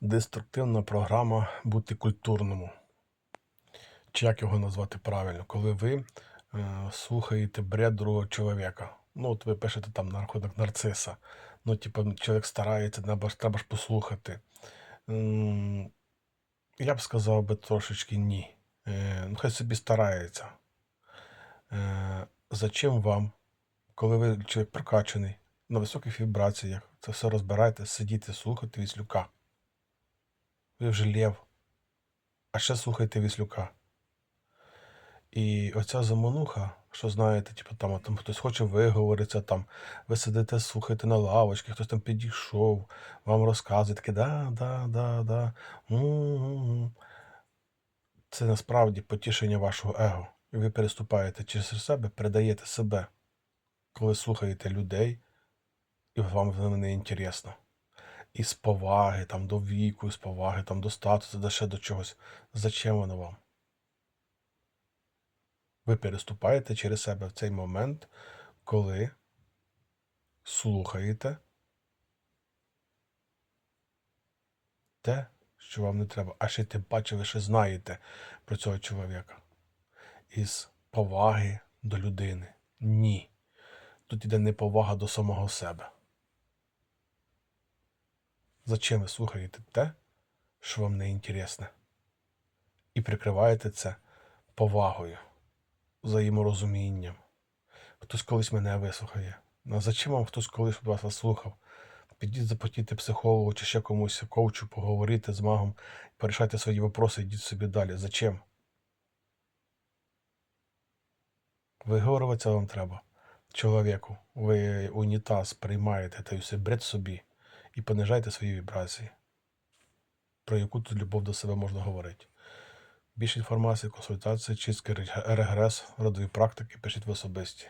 деструктивна програма бути культурному. Чи як його назвати правильно, коли ви е, слухаєте бред другого чоловіка. Ну, от ви пишете там на рахунок нарциса. Ну, типу, чоловік старається, треба ж, треба ж послухати. М, Я б сказав би трошечки ні. Е, ну, хай собі старається. Е, зачем вам, коли ви чоловік прокачаний, на високих вібраціях, це все розбираєте, сидіти, слухати Віслюка. Ви вже лев, а ще слухайте Віслюка. І оця замануха, що знаєте, типу, там, там хтось хоче виговоритися, там, ви сидите, слухаєте на лавочці, хтось там підійшов, вам розказує, таке да, да, да, да. м-м-м». Це насправді потішення вашого его. І ви переступаєте через себе, передаєте себе, коли слухаєте людей, і вам не інтересно. І з поваги там, до віку, з поваги там, до статусу, до ще до чогось. Зачем воно вам? Ви переступаєте через себе в цей момент, коли слухаєте те, що вам не треба. А ще тим паче ви ще знаєте про цього чоловіка. Із поваги до людини. Ні. Тут іде неповага до самого себе. Зачем ви слухаєте те, що вам не інтересне? І прикриваєте це повагою, взаєморозумінням. Хтось колись мене вислухає. Ну, зачем вам хтось колись вас слухав? Підіть заплатити психологу чи ще комусь коучу, поговорити з магом, порішайте свої вопроси, йдіть собі далі. Зачем? Виговорюватися вам треба. Чоловіку, ви унітаз приймаєте та й все бред собі і понижайте свої вібрації. Про яку тут любов до себе можна говорити. Більше інформації, консультації, чистки регрес, родові практики пишіть в особисті.